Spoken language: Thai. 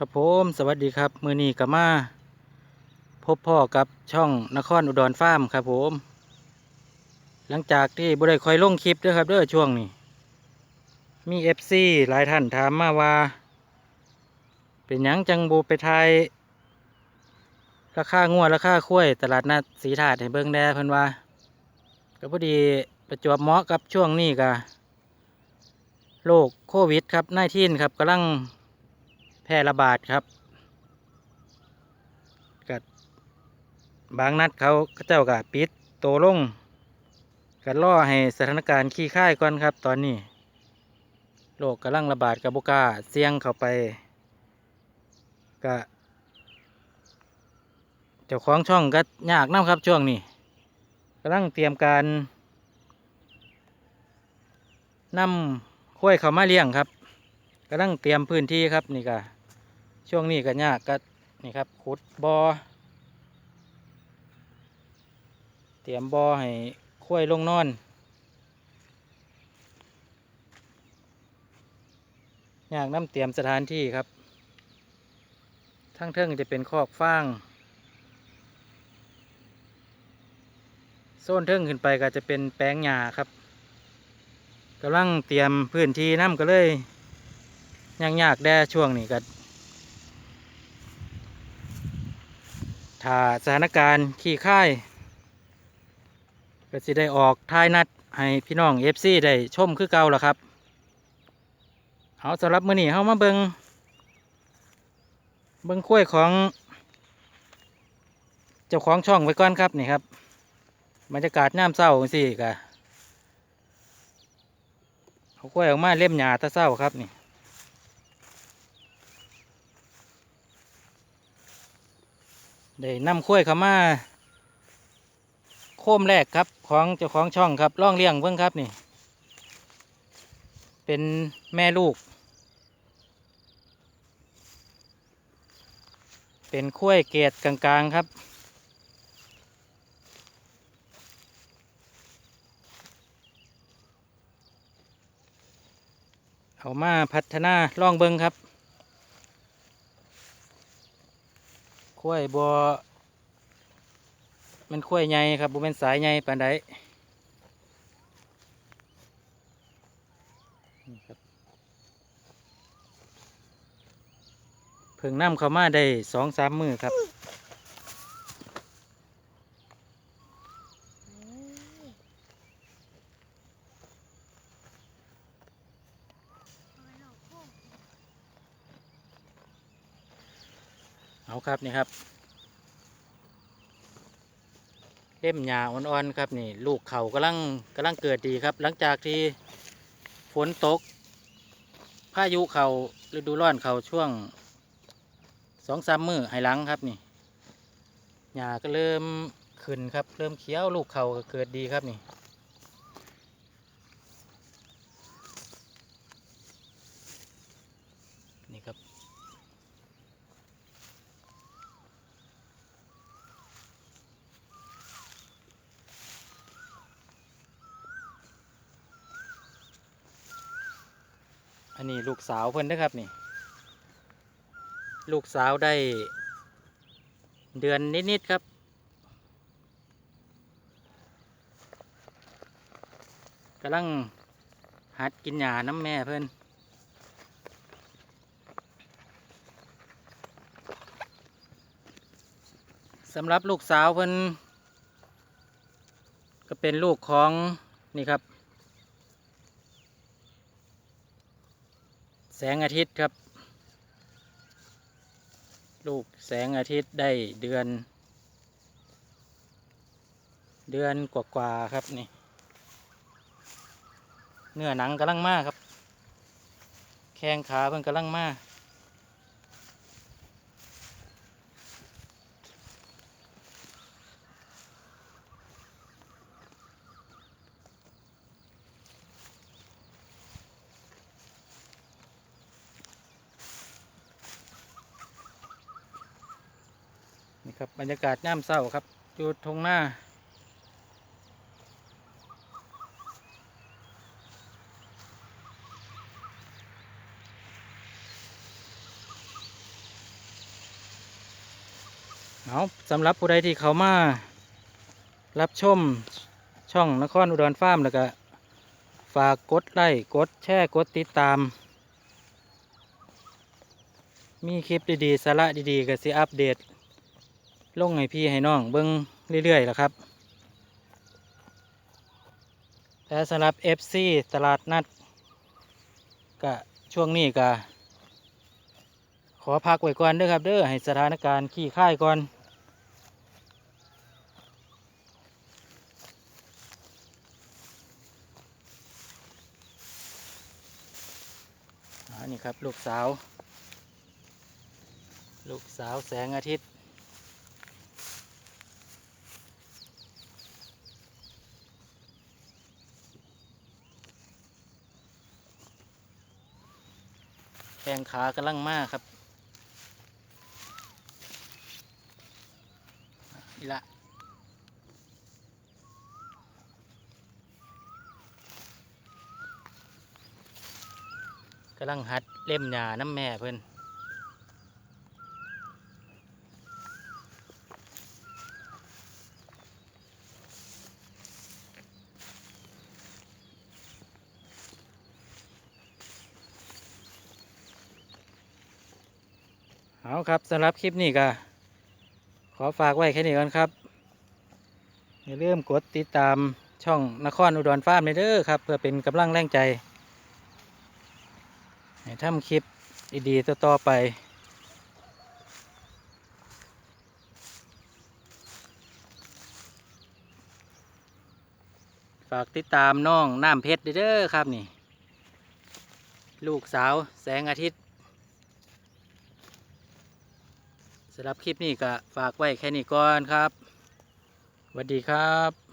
ครับผมสวัสดีครับมือนี้กับมาพบพ่อกับช่องนครอุดรฟาร์มครับผม หลังจากที่บุได้คอยลงคลิปด้วยครับเด้อช่วงนี้ มีเอฟซีหลายท่านถามมาว่า เป็นหยังจังบูไปไทยราคางัวราคาคุ้ยตลาดนัดสีถาดให้เบิ่งแด่เพิ่นว่าก็พอดีประจวบเหมาะกับช่วงนี้กะโรคโควิดครับนาที่นครับกำลัง พร่ระบาดครับกับบางนัดเขาเขาเจ้าก็ปิดโตลงกันล่อให้สถานการณ์ขี้ค่ายก่อนครับ ตอนนี้โรคกำลังระบาดกับบุกาเสี่ยงเข้าไปกะเจ้าของช่องก็ยากน้ำครับช่วงนี้กำลังเตรียมการนำข้วยเขามาเลี้ยงครับกำลังเตรียมพื้นที่ครับนี่ก็ ช่วงนี้ก็ยากก็นี่ครับขุดบอ่อเตรียมบ่อให้คุ้ยลงนอนยากน้ำเตรียมสถานที่ครับ ทั้งเทิงจะเป็นคอกฟางโซนเทิงขึ้นไปก็จะเป็นแปลงหญ้าครับกำลังเตรียมพื้นที่น้ำก็เลยยากยากแด่ช่วงนี้ก็ ถ้าสถานการณ์ขี้ค่ายก็สิได้ออกท้ายนัดให้พี่น้องเอฟซีได้ชมคือเก่าแล้วครับเอาสำหรับมื้อนี้เฮามาเบิงเบิงกล้วยของ เจ้าของช่องไว้ก่อนครับนี่ครับบรรยากาศน้ำเศร้าสิกะเอากล้วยออกมาเล่มหยาตะเศร้าครับนี่ ได้นำข้วยเข้ามาโค้มแรกครับของเจ้าของช่องครับล่องเลี้ยงเพิ่งครับนี่ เป็นแม่ลูก เป็นข้วยเกรดกลางๆครับเอามาพัฒนาล่องเบิงครับ ข้วยบัวมันข้วยใหญ่ครับบุเป็นสายใหญ่ปานใดเพิ่งนำเข้ามาได้สองสามมือครับ เอาครับนี่ครับเล่มหญ้าอ่อนๆครับนี่ลูกเขากำลังกำลังเกิดดีครับ หลังจากที่ฝนตก พายุเขาฤดูร้อนเขาช่วงสองสามมือให้หลังครับนี่หญ้าก็เริ่มขึ้นครับ เริ่มเขียวลูกเขาก็เกิดดีครับนี่ นนี้ลูกสาวเพิ่นนะครับนี่ ลูกสาวได้เดือนนิด ๆ ครับ กำลังหัดกินหญ้าน้ำแม่เพิ่นสำหรับลูกสาวเพิ่นก็เป็นลูกของนี่ครับ แสงอาทิตย์ครับ ลูกแสงอาทิตย์ได้เดือน เดือนกว่าๆครับนี่ เนื้อหนังกำลังมากครับ แข้งขาเพิ่งกำลังมาก ครับบรรยากาศย่ามเศร้าครับอยู่ทงหน้า เอาสำหรับผู้ใดที่เขามา รับชมช่องนครอุดรฟาร์มแล้วก็ ฝากกดไลค์กดแชร์กดติดตาม มีคลิปดี ๆ สาระดี ๆ ก็สิอัปเดต ลงให้พี่ให้น้องเบิ้งเรื่อยๆแหละครับแต่สำหรับ FC ตลาดนัดก็ช่วงนี้ก็ขอพักไว้ก่อนเด้อครับเด้อให้สถานการณ์ขี้ค่ายก่อนนนี้ครับลูกสาว ลูกสาวแสงอาทิตย์ ข้งขากำลังมากครับนี่ละกำลังหัดเล่มหยาน้ำแม่เพื่อน เอาครับสำหรับคลิปนี้ก็ขอฝากไว้แค่นี้ก่อนครับอย่าลืมกดติดตามช่องนครอุดรฟาร์มเด้อครับ เพื่อเป็นกำลังแรงใจให้ทำคลิปดีๆต่อๆไปฝากติดตามน้องน้ำเพชรเด้อครับนี่ ลูกสาวแสงอาทิตย์ สำหรับคลิปนี้ก็ฝากไว้แค่นี้ก่อนครับสวัสดีครับ